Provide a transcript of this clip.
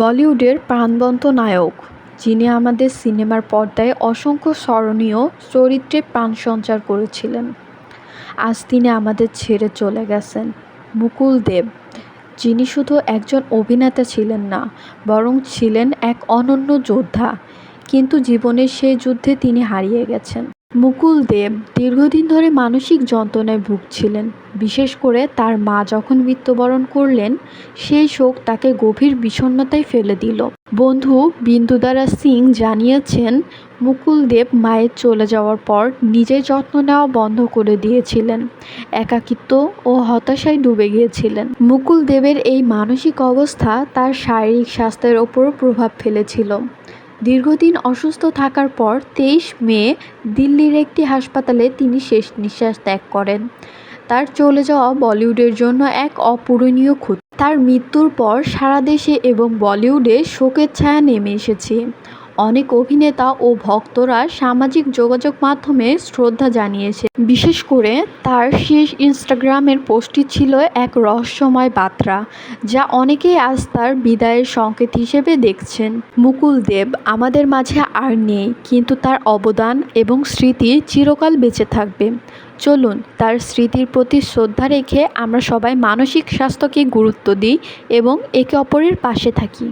বলিউডের প্রাণবন্ত নায়ক, যিনি আমাদের সিনেমার পর্দায় অসংখ্য স্মরণীয় চরিত্রে প্রাণ সঞ্চার করেছিলেন। আজ তিনি আমাদের ছেড়ে চলে গেছেন। মুকুল দেব, যিনি শুধু একজন অভিনেতা ছিলেন না, বরং ছিলেন এক অনন্য যোদ্ধা, কিন্তু জীবনের সেই যুদ্ধে তিনি হারিয়ে গেছেন। মুকুল দেব দীর্ঘদিন ধরে মানসিক যন্ত্রণায় ভুগছিলেন। বিশেষ করে তার মা যখন মৃত্যুবরণ করলেন, সেই শোক তাকে গভীর বিষণ্ণতায় ফেলে দিল। বন্ধু বিন্দুদারা সিং জানিয়েছেন, মুকুল দেব মায়ের চলে যাওয়ার পর নিজের যত্ন নেওয়া বন্ধ করে দিয়েছিলেন, একাকিত্ব ও হতাশায় ডুবে গিয়েছিলেন। মুকুল দেবের এই মানসিক অবস্থা তার শারীরিক স্বাস্থ্যের ওপরও প্রভাব ফেলেছিল। দীর্ঘদিন অসুস্থ থাকার পর তেইশ মে দিল্লির একটি হাসপাতালে তিনি শেষ নিঃশ্বাস ত্যাগ করেন। তার চলে যাওয়া বলিউডের জন্য এক অপূরণীয় ক্ষতি। তার মৃত্যুর পর সারা দেশে এবং বলিউডে শোকের ছায়া নেমে এসেছে। অনেক অভিনেতা ও ভক্তরা সামাজিক যোগাযোগ মাধ্যমে শ্রদ্ধা জানিয়েছে। বিশেষ করে তার শেষ ইনস্টাগ্রামের পোস্টটি ছিল এক রহস্যময় বার্তা, যা অনেকেই আজ তার বিদায়ের সংকেত হিসেবে দেখছেন। মুকুল দেব, আমাদের মাঝে আর নেই, কিন্তু তার অবদান এবং স্মৃতি চিরকাল বেঁচে থাকবে। চলুন, তার স্মৃতির প্রতি শ্রদ্ধা রেখে আমরা সবাই মানসিক স্বাস্থ্যকে গুরুত্ব দিই এবং একে অপরের পাশে থাকি।